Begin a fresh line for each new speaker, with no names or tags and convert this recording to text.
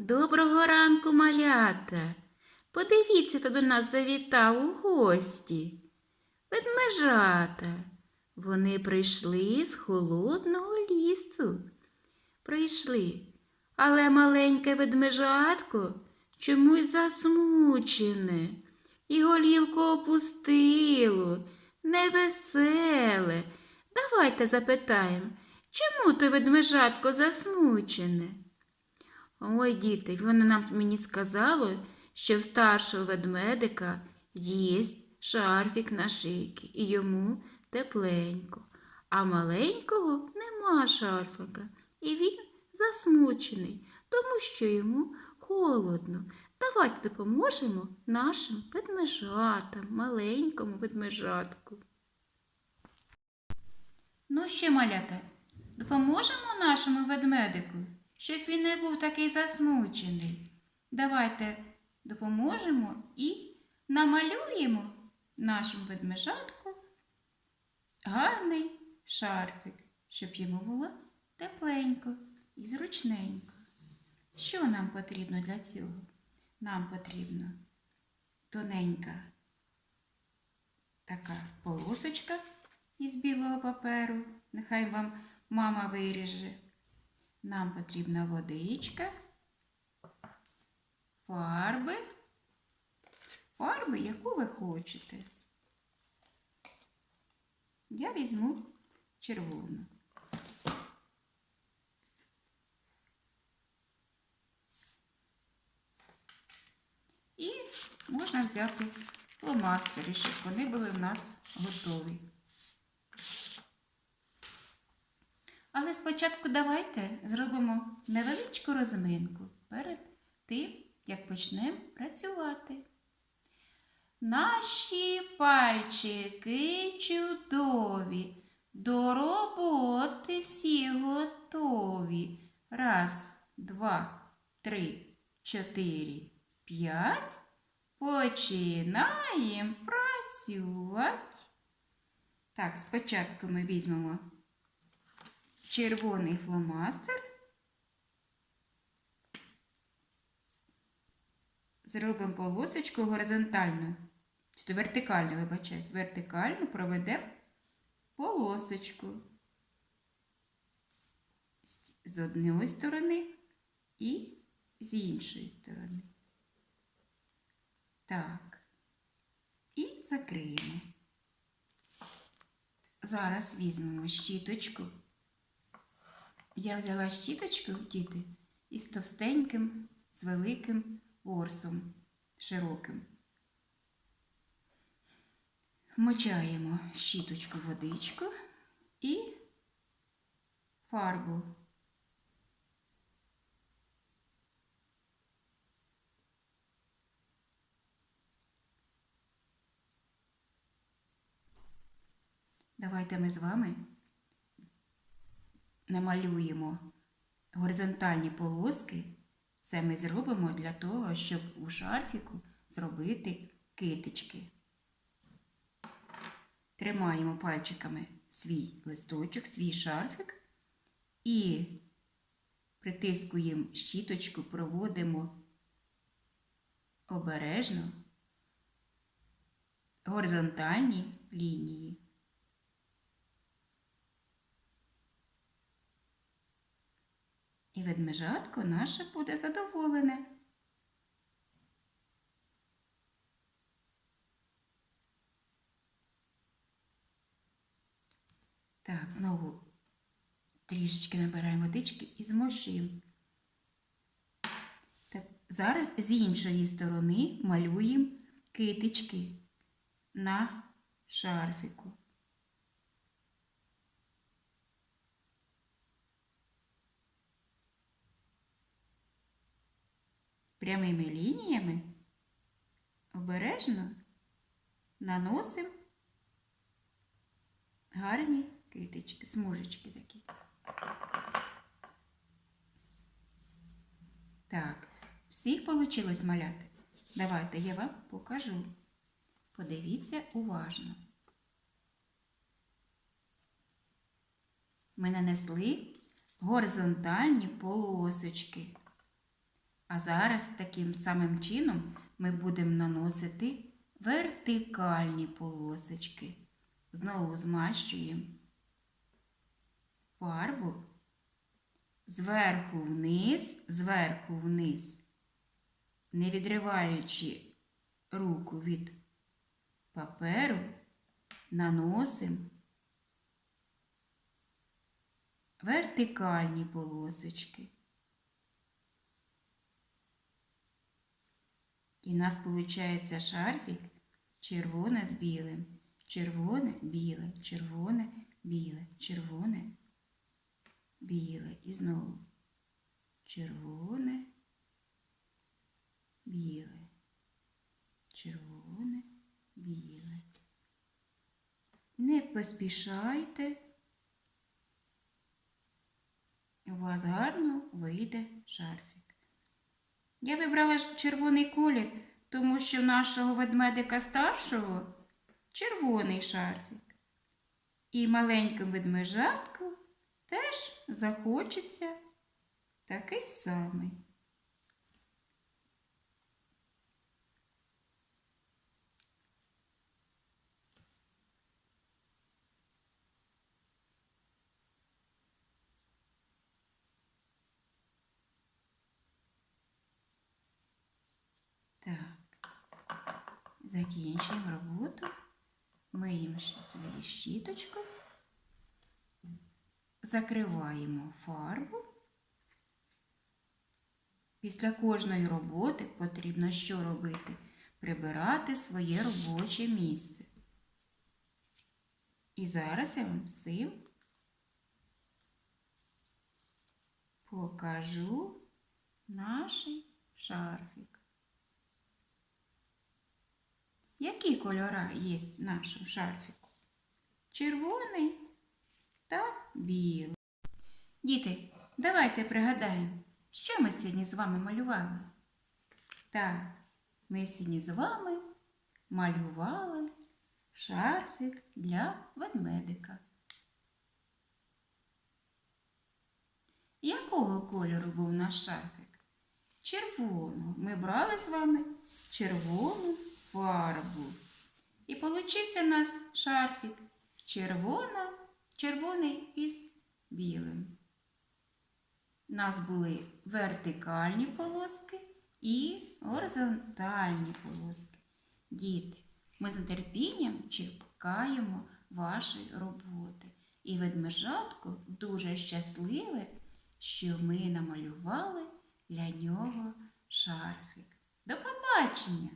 Доброго ранку, малята. Подивіться, хто до нас завітав у гості. Ведмежата. Вони прийшли з холодного лісу. Прийшли, але маленьке ведмежатко чомусь засмучене, і голівку опустило, невеселе. Давайте запитаємо, чому ти ведмежатко засмучене? Ой, діти, воно нам мені сказало, що в старшого ведмедика є шарфік на шийки, і йому тепленько, а маленького нема шарфика, і він засмучений, тому що йому холодно. Давайте допоможемо нашим ведмежатам, маленькому ведмежатку. Ну що, малята, допоможемо нашому ведмедику, щоб він не був такий засмучений. Давайте допоможемо і намалюємо нашому ведмежатку гарний шарфик, щоб йому було тепленько і зручненько. Що нам потрібно для цього? Нам потрібно тоненька така полосочка із білого паперу. Нехай вам мама виріже. Нам потрібна водичка, фарби, фарби, яку ви хочете. Я візьму червону. І можна взяти фломастери, щоб вони були в нас готові. Але спочатку давайте зробимо невеличку розминку перед тим, як почнемо працювати. Наші пальчики чудові, до роботи всі готові. Раз, два, три, чотири, п'ять. Починаємо працювати. Так, спочатку ми візьмемо червоний фломастер. Зробимо полосочку горизонтально, чи вертикально, вибачаюсь, вертикально проведемо полосочку з однієї сторони і з іншої сторони. Так. І закриємо. Зараз візьмемо щіточку. Я взяла щіточку, діти, із товстеньким, з великим ворсом, широким. Вмочаємо щіточку водичку і фарбу. Давайте ми з вами намалюємо горизонтальні полоски. Це ми зробимо для того, щоб у шарфіку зробити китички. Тримаємо пальчиками свій листочок, свій шарфік і притискуємо щіточку, проводимо обережно горизонтальні лінії. І ведмежатко наше буде задоволене. Так, знову трішечки набираємо водички і змощуємо. Так, зараз з іншої сторони малюємо китички на шарфіку. Прямими лініями обережно наносимо гарні китички, смужечки такі. Так, всіх вийшло маляти. Давайте я вам покажу. Подивіться уважно. Ми нанесли горизонтальні полосочки. А зараз таким самим чином ми будемо наносити вертикальні полосочки. Знову змащуємо фарбу зверху вниз, зверху вниз, не відриваючи руку від паперу, наносимо вертикальні полосочки. І в нас виходить шарфік червоне з білим. Червоне, біле, червоне, біле, червоне, біле. І знову червоне, біле, червоне, біле. Не поспішайте. У вас гарно вийде шарфік. Я вибрала червоний колір, тому що в нашого ведмедика старшого червоний шарфік. І маленькому ведмежатку теж захочеться такий самий. Так, закінчуємо роботу. Миємо свою щіточку. Закриваємо фарбу. Після кожної роботи потрібно що робити? Прибирати своє робоче місце. І зараз я вам всім покажу наш шарфік. Які кольори є в нашому шарфіку? Червоний та білий. Діти, давайте пригадаємо, що ми сьогодні з вами малювали. Так, ми сьогодні з вами малювали шарфік для ведмедика. Якого кольору був наш шарфік? Червоного. Ми брали з вами червону фарбу. І получився у нас шарфік червона, червоний із білим. У нас були вертикальні полоски і горизонтальні полоски. Діти, ми з нетерпінням чекаємо вашої роботи. І ведмежатко дуже щасливе, що ми намалювали для нього шарфік. До побачення!